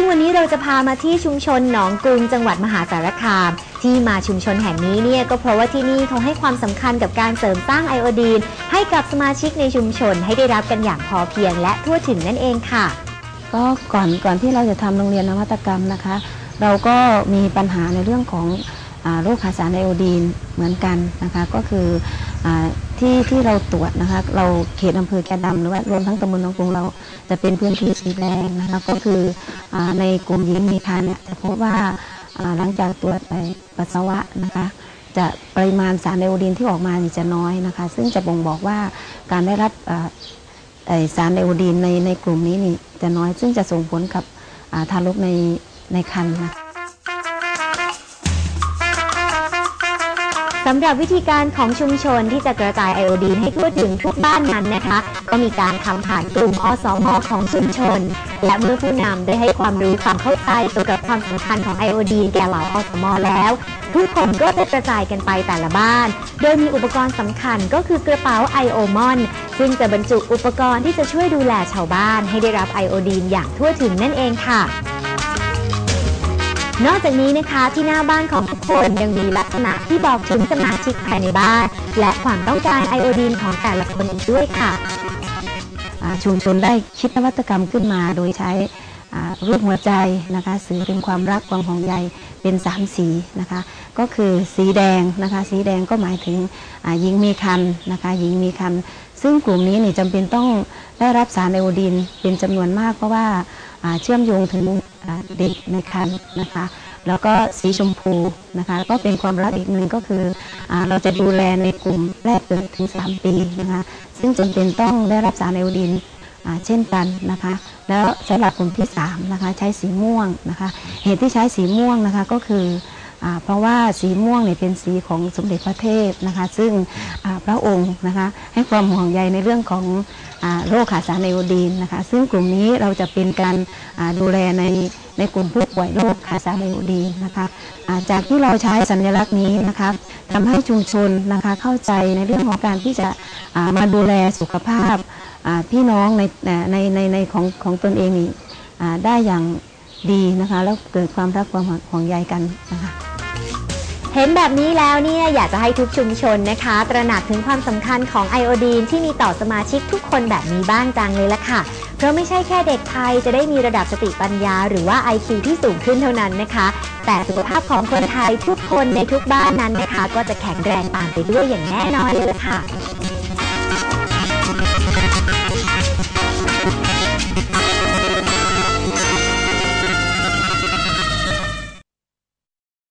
ซึ่งวันนี้เราจะพามาที่ชุมชนหนองกรุงจังหวัดมหาสารคาม ที่มาชุมชนแห่งนี้เนี่ยก็เพราะว่าที่นี่เขาให้ความสำคัญกับการเสริมสร้างไอโอดีน ให้กับสมาชิกในชุมชนให้ได้รับกันอย่างพอเพียงและทั่วถึงนั่นเองค่ะ ก็ก่อนก่อนที่เราจะทำโรงเรียนนวัตกรรมนะคะ เราก็มีปัญหาในเรื่องของอาโรคขาดสารไอโอดีนเหมือนกันนะคะ ก็คืออา ที่ที่เราตรวจนะคะ เราเขตอำเภอแกดำหรือว่ารวมทั้งตำบลหนองกรุงเราจะเป็นพื้นที่สีแดงนะคะก็คืออในกลุ่มหญิงมีคันเนี่ยจะพบว่าหลังจากตรวจไปปัสสาวะนะคะ จะปริมาณสารไอโอดีนที่ออกมาจะน้อยนะคะ ซึ่งจะบ่งบอกว่าการได้รับสารไอโอดีนในในกลุ่มนี้นี่จะน้อย ซึ่งจะส่งผลกับอ่าทารกในในครรภ์นะ สำหรับวิธีการของชุมชนที่จะกระจายไอโอดีนให้ทั่วถึงทุกบ้านนั้นนะคะ ก็มีการทำผ่านกลุ่มอสมของชุมชน และเมื่อผู้นำได้ให้ความรู้ความเข้าใจเกี่ยวกับความสำคัญของไอโอดีนแก่เหล่าอสมแล้ว ทุกคนก็จะกระจายกันไปแต่ละบ้าน โดยมีอุปกรณ์สำคัญก็คือกระเป๋าไอโอมอนซึ่งจะบรรจุอุปกรณ์ที่จะช่วยดูแลชาวบ้านให้ได้รับไอโอดีนอย่างทั่วถึงนั่นเองค่ะ นอกจากนี้นะคะที่หน้าบ้านของทุกคนยังมีลักษณะที่บอกถึงสมาชิกภายในบ้าน และความต้องการไอโอดีนของแต่ละคนอีกด้วยค่ะ ชุมชนได้คิดนวัตกรรมขึ้นมาโดยใช้ รูปหัวใจนะคะสื่อถึงความรักความห่วงใยเป็นสามสีนะคะก็คือสีแดงนะคะสีแดงก็หมายถึงหญิงมีคันนะคะหญิงมีคันซึ่งกลุ่มนี้นี่จำเป็นต้องได้รับสารไอโอดีนเป็นจำนวนมากเพราะว่าเชื่อมโยงถึงเด็กในครรภ์นะคะแล้วก็สีชมพูนะคะก็เป็นความรักอีกหนึ่งก็คืออเราจะดูแลในกลุ่มแรกเกิดถึง 3 ปีนะคะซึ่งจำเป็นต้องได้รับสารไอโอดีน เช่นกันนะคะ แล้วสำหรับกลุ่มที่3นะคะใช้สีม่วงนะคะ เหตุที่ใช้สีม่วงนะคะก็คืออเพราะว่าสีม่วงเนี่ยเป็นสีของสมเด็จพระเทพนะคะ ซึ่งพระองค์นะคะให้ความห่วงใยในเรื่องของอโรคขาดสารไอโอดีนนะคะ ซึ่งกลุ่มนี้เราจะเป็นการดูแลในในกลุ่มผู้ป่วยโรคขาดสารไอโอดีนนะคะาจากที่เราใช้สัญลักษณ์นี้นะคะทำให้ชุมชนนะคะเข้าใจในเรื่องของการที่จะมาดูแลสุขภาพ พี่น้องในในในในของของตนเองนี่ได้อย่างดีนะคะ แล้วเกิดความรักความห่วงใยกันนะคะเห็นแบบนี้แล้วเนี่ยอยากจะให้ทุกชุมชนนะคะ ตระหนักถึงความสำคัญของไอโอดีนที่มีต่อสมาชิกทุกคนแบบนี้บ้างจังเลยละค่ะ เพราะไม่ใช่แค่เด็กไทยจะได้มีระดับสติปัญญา หรือว่า IQ ที่สูงขึ้นเท่านั้นนะคะ แต่สุขภาพของคนไทยทุกคนในทุกบ้านนั้นนะคะ ก็จะแข็งแรงตามไปด้วยอย่างแน่นอนเลยละค่ะ